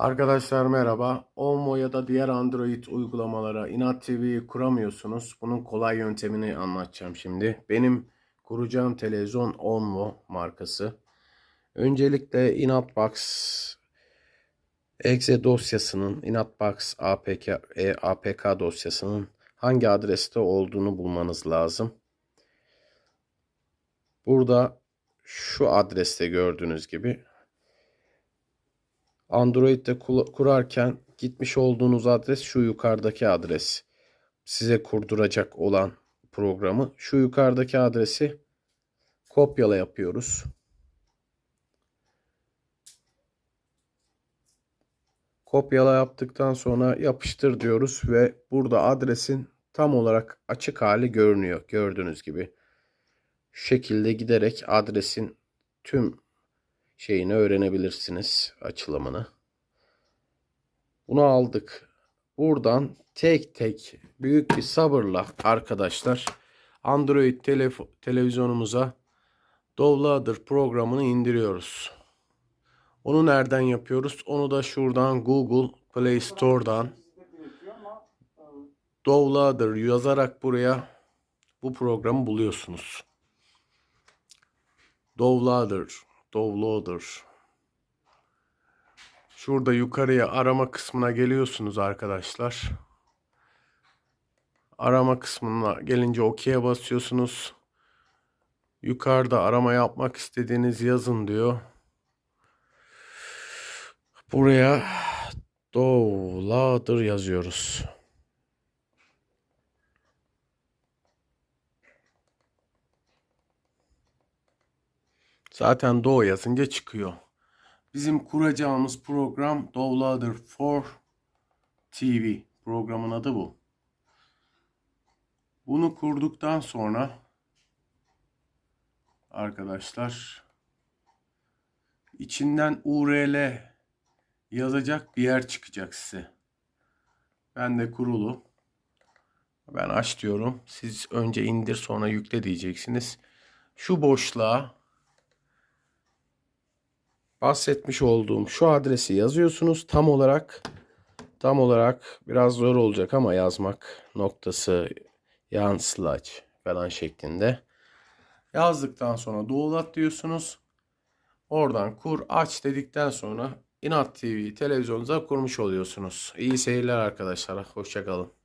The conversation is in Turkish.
Arkadaşlar merhaba. Omo ya da diğer Android uygulamalara Inat TV'yi kuramıyorsunuz. Bunun kolay yöntemini anlatacağım şimdi. Benim kuracağım televizyon Onmo markası. Öncelikle Inatbox exe dosyasının Inatbox APK, e, APK dosyasının hangi adreste olduğunu bulmanız lazım. Burada şu adreste gördüğünüz gibi Android'de kurarken gitmiş olduğunuz adres şu yukarıdaki adres. Size kurduracak olan programı şu yukarıdaki adresi kopyala yapıyoruz. Kopyala yaptıktan sonra yapıştır diyoruz ve burada adresin tam olarak açık hali görünüyor. Gördüğünüz gibi. Şu şekilde giderek adresin tüm şeyini öğrenebilirsiniz açılımını. Bunu aldık. Buradan tek tek büyük bir sabırla arkadaşlar Android televizyonumuza Downloader programını indiriyoruz. Onu nereden yapıyoruz? Onu da şuradan Google Play Store'dan Downloader yazarak buraya bu programı buluyorsunuz. Downloader Downloader. Şurada yukarıya arama kısmına geliyorsunuz arkadaşlar. Arama kısmına gelince OK'ye basıyorsunuz. Yukarıda arama yapmak istediğiniz yazın diyor. Buraya Downloader yazıyoruz. Zaten Doğu yazınca çıkıyor. Bizim kuracağımız program Downloader for TV. Programın adı bu. Bunu kurduktan sonra arkadaşlar içinden URL yazacak bir yer çıkacak size. Ben de kurulu. Ben aç diyorum. Siz önce indir sonra yükle diyeceksiniz. Şu boşluğa bahsetmiş olduğum şu adresi yazıyorsunuz tam olarak tam olarak biraz zor olacak ama yazmak noktası yan falan şeklinde yazdıktan sonra download diyorsunuz oradan kur aç dedikten sonra Inat TV televizyonunuza kurmuş oluyorsunuz. İyi seyirler arkadaşlar. Hoşçakalın.